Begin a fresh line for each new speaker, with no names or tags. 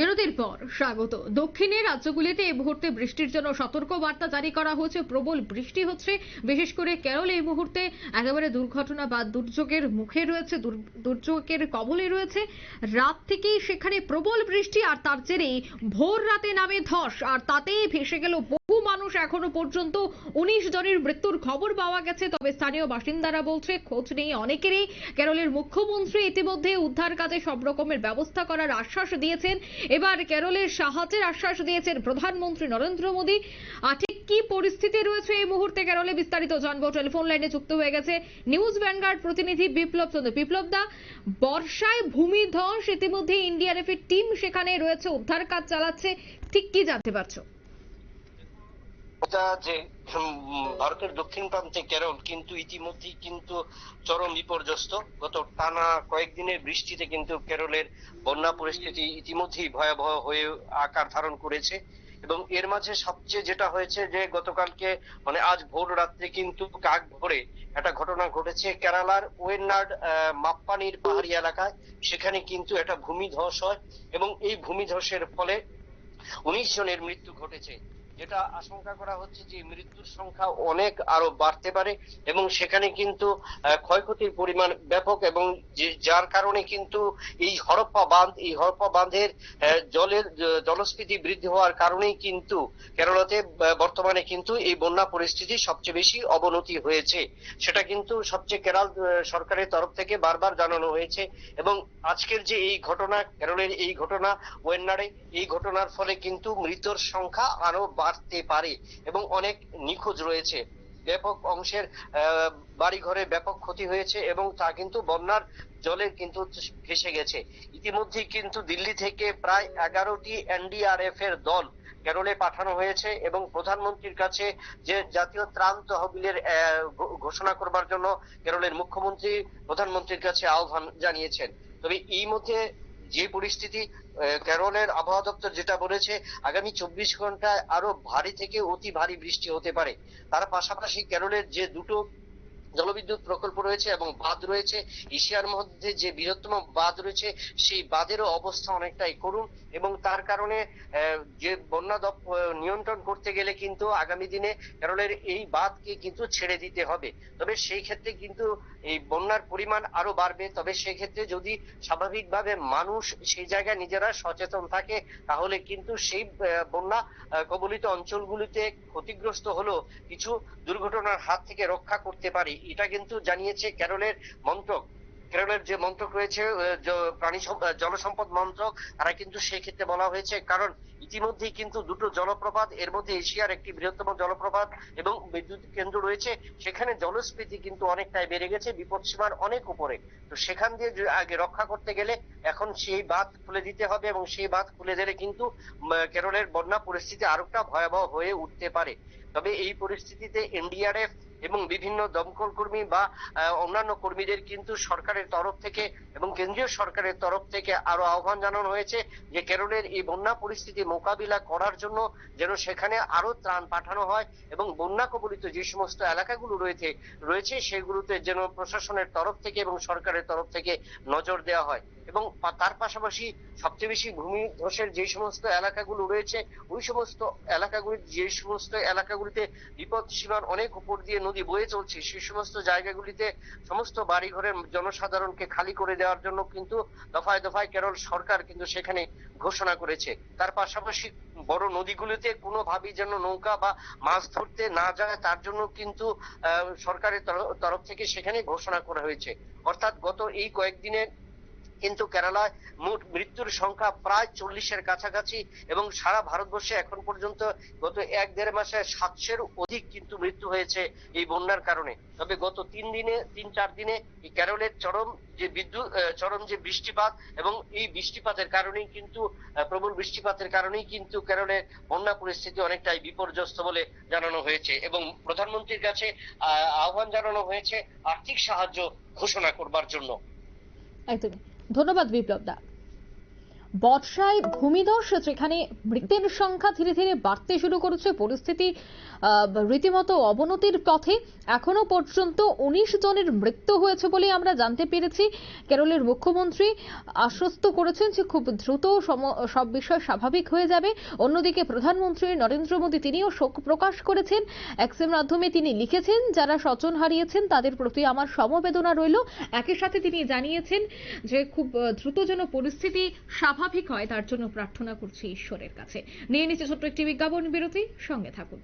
বিরতির পর স্বাগত। দক্ষিণে রাজ্যগুলিতে এই মুহূর্তে বৃষ্টির জন্য সতর্ক বার্তা জারি করা হয়েছে। প্রবল বৃষ্টি হচ্ছে। বিশেষ করে কেরল এই মুহূর্তে একেবারে দুর্ঘটনা বা দুর্যোগের মুখে রয়েছে দুর্যোগের কবলে রয়েছে। রাত থেকেই সেখানে প্রবল বৃষ্টি আর তার জেরেই ভোর রাতে নামে ধস, আর তাতেই ভেসে গেল মানুষ এখনও পর্যন্ত উনিশ জনের মৃত্যুর খবর পাওয়া গেছে, তবে স্থানীয় বাসিন্দারা বলছে, খোঁজ নেই অনেকেরই। কেরলের মুখ্যমন্ত্রী ইতিমধ্যে উদ্ধার কাজে সব রকমের ব্যবস্থা করার আশ্বাস দিয়েছেন। এবার কেরলের সাহায্যের আশ্বাস দিয়েছেন প্রধানমন্ত্রী নরেন্দ্র মোদী। ঠিক কি পরিস্থিতি রয়েছে এই মুহূর্তে কেরলে বিস্তারিত জানব। টেলিফোন লাইনে যুক্ত হয়ে গেছে নিউজ ভ্যানগার্ড প্রতিনিধি বিপ্লব চন্দ্র। বিপ্লব দা, বর্ষায় ভূমিধস ইতিমধ্যে ইন্ডিয়ার এর টিম সেখানে রয়েছে, উদ্ধার কাজ চালাচ্ছে। ঠিক কি জানতে পারছ?
এটা যে ভারতের দক্ষিণ প্রান্তে কেরল, কিন্তু ইতিমধ্যেই কিন্তু চরম বিপর্যস্ত। গত টানা কয়েকদিনের বৃষ্টিতে কিন্তু কেরলের বন্যা পরিস্থিতি ইতিমধ্যেই ভয়াবহ হয়ে আকার ধারণ করেছে। এবং এর মাঝে সবচেয়ে যেটা হয়েছে যে, গতকালকে মানে আজ ভোর রাত্রে কিন্তু কাক ভরে একটা ঘটনা ঘটেছে কেরালার ওয়েনার্ড মাপ্পানির পাহাড়ি এলাকায়। সেখানে কিন্তু একটা ভূমিধস হয় এবং এই ভূমিধসের ফলে উনিশ জনের মৃত্যু ঘটেছে। যেটা আশঙ্কা করা হচ্ছে যে মৃত্যুর সংখ্যা অনেক আরও বাড়তে পারে এবং সেখানে কিন্তু ক্ষয়ক্ষতির পরিমাণ ব্যাপক এবং যার কারণে কিন্তু এই হরপ্পা বাঁধ, এই হরপ্পা বাঁধের জলের জলস্ফীতি বৃদ্ধি হওয়ার কারণেই কিন্তু কেরলাতে বর্তমানে কিন্তু এই বন্যা পরিস্থিতি সবচেয়ে বেশি অবনতি হয়েছে। সেটা কিন্তু সবচেয়ে কেরাল সরকারের তরফ থেকে বারবার জানানো হয়েছে এবং আজকের যে এই ঘটনা, কেরলের এই ঘটনা ওয়েনারে এই ঘটনার ফলে কিন্তু মৃতর সংখ্যা আরও বাড়তে পারে এবং অনেক নিখোঁজ রয়েছে। ব্যাপক অংশের বাড়িঘরে ব্যাপক ক্ষতি হয়েছে এবং তা কিন্তু বন্যার জলে কিন্তু ভেসে গেছে। ইতিমধ্যেই কিন্তু দিল্লি থেকে প্রায় এগারোটি এনডিআরএফ এর দল কেরলে পাঠানো হয়েছে এবং প্রধানমন্ত্রীর কাছে যে জাতীয় ত্রাণ তহবিলের ঘোষণা করবার জন্য কেরলের মুখ্যমন্ত্রী প্রধানমন্ত্রীর কাছে আহ্বান জানিয়েছেন। তবে এই মধ্যে যে পরিস্থিতি কেরলের আবহাওয়া দপ্তর যেটা বলেছে, আগামী চব্বিশ ঘন্টায় আরও ভারী থেকে অতি ভারী বৃষ্টি হতে পারে। তার পাশাপাশি কেরলের যে দুটো জলবিদ্যুৎ প্রকল্প রয়েছে এবং বাঁধ রয়েছে। এশিয়ার মধ্যে যে বৃহত্তম বাঁধ রয়েছে, সেই বাঁধেরও অবস্থা অনেকটাই করুন এবং তার কারণে যে বন্যা নিয়ন্ত্রণ করতে গেলে কিন্তু আগামী দিনে কেরলের এই বাঁধকে কিন্তু ছেড়ে দিতে হবে। তবে সেই ক্ষেত্রে কিন্তু এই বন্যার পরিমাণ আরও বাড়বে। তবে সেই ক্ষেত্রে যদি স্বাভাবিকভাবে মানুষ সেই জায়গায় নিজেরা সচেতন থাকে, তাহলে কিন্তু সেই বন্যা কবলিত অঞ্চলগুলিতে ক্ষতিগ্রস্ত হলেও কিছু দুর্ঘটনার হাত থেকে রক্ষা করতে পারে। এটা কিন্তু জানিয়েছে কেরলের মন্ত্রক। কেরলের যে মন্ত্রক রয়েছে প্রাণী জলসম্পদ মন্ত্রক, তারা কিন্তু সেই ক্ষেত্রে বলা হয়েছে, কারণ ইতিমধ্যেই কিন্তু দুটো জলপ্রপাত, এর মধ্যে এশিয়ার একটি বৃহত্তম জলপ্রপাত এবং বিদ্যুৎ কেন্দ্র রয়েছে, সেখানে জলস্ফীতি কিন্তু অনেকটাই বেড়ে গেছে, বিপদসীমার অনেক উপরে। তো সেখান দিয়ে আগে রক্ষা করতে গেলে এখন সেই বাঁধ খুলে দিতে হবে এবং সেই বাঁধ খুলে দিলে কিন্তু কেরলের বন্যা পরিস্থিতি আরেকটা ভয়াবহ হয়ে উঠতে পারে। তবে এই পরিস্থিতিতে এনডিআরএফ এবং বিভিন্ন দমকল কর্মী বা অন্যান্য কর্মীদের কিন্তু সরকারের তরফ থেকে এবং কেন্দ্রীয় সরকারের তরফ থেকে আরও আহ্বান জানানো হয়েছে যে কেরলের এই বন্যা পরিস্থিতি মোকাবিলা করার জন্য যেন সেখানে আরও ত্রাণ পাঠানো হয় এবং বন্যা কবলিত যে সমস্ত এলাকাগুলো রয়েছে রয়েছে সেগুলোতে যেন প্রশাসনের তরফ থেকে এবং সরকারের তরফ থেকে নজর দেওয়া হয়। এবং তার পাশাপাশি সবচেয়ে বেশি ভূমি ধসের যে সমস্ত এলাকাগুলো রয়েছে, ওই সমস্ত এলাকাগুলি, যে সমস্ত এলাকাগুলিতে বিপদ সীমার অনেক উপর দিয়ে নদী বয়ে চলছে, সেই সমস্ত জায়গাগুলিতে সমস্ত বাড়িঘরের জনসাধারণকে খালি করে দেওয়ার জন্য কিন্তু দফায় দফায় কেরল সরকার কিন্তু সেখানে ঘোষণা করেছে। তার পাশাপাশি বড় নদীগুলিতে কোনোভাবেই যেন নৌকা বা মাছ ধরতে না যায়, তার জন্য কিন্তু সরকারের তর- তরফ থেকে সেখানে ঘোষণা করা হয়েছে। অর্থাৎ গত এই কয়েকদিনে কিন্তু কেরালায় মোট মৃত্যুর সংখ্যা প্রায় চল্লিশের কাছাকাছি এবং সারা ভারতবর্ষে এখন পর্যন্ত গত এক দেড় মাসে সাতশের অধিক কিন্তু মৃত্যু হয়েছে এই বন্যার কারণে। তবে গত তিন দিনে তিন চার দিনে কেরলের চরম যে বিদ্যুৎ চরম যে বৃষ্টিপাত এবং এই বৃষ্টিপাতের কারণেই কিন্তু প্রবল বৃষ্টিপাতের কারণেই কিন্তু কেরলের বন্যা পরিস্থিতি অনেকটাই বিপর্যস্ত বলে জানানো হয়েছে এবং প্রধানমন্ত্রীর কাছে আহ, আহ্বান জানানো হয়েছে আর্থিক সাহায্য ঘোষণা করবার জন্য।
একদমই। ধন্যবাদ বিপ্লব দা বর্ষায় ভূমিধস, যেখানে মৃতের সংখ্যা ধীরে ধীরে বাড়তে শুরু করেছে, পরিস্থিতি রীতিমতো অবনতির পথে এখনও পর্যন্ত উনিশ জনের মৃত্যু হয়েছে বলে আমরা জানতে পেরেছি। কেরলের মুখ্যমন্ত্রী আশ্বস্ত করেছেন যে খুব দ্রুত সব বিষয় স্বাভাবিক হয়ে যাবে। অন্যদিকে প্রধানমন্ত্রী নরেন্দ্র মোদী তিনিও শোক প্রকাশ করেছেন। এক্সের মাধ্যমে তিনি লিখেছেন, যারা স্বজন হারিয়েছেন তাদের প্রতি আমার সমবেদনা রইল। একই সাথে তিনি জানিয়েছেন যে খুব দ্রুত যেন পরিস্থিতি স্বাভাবিক হয়, তার জন্য প্রার্থনা করছি ঈশ্বরের কাছে। নিয়ে নিচ্ছে ছোট্ট একটি বিজ্ঞাপন, বিরতি, সঙ্গে থাকুন।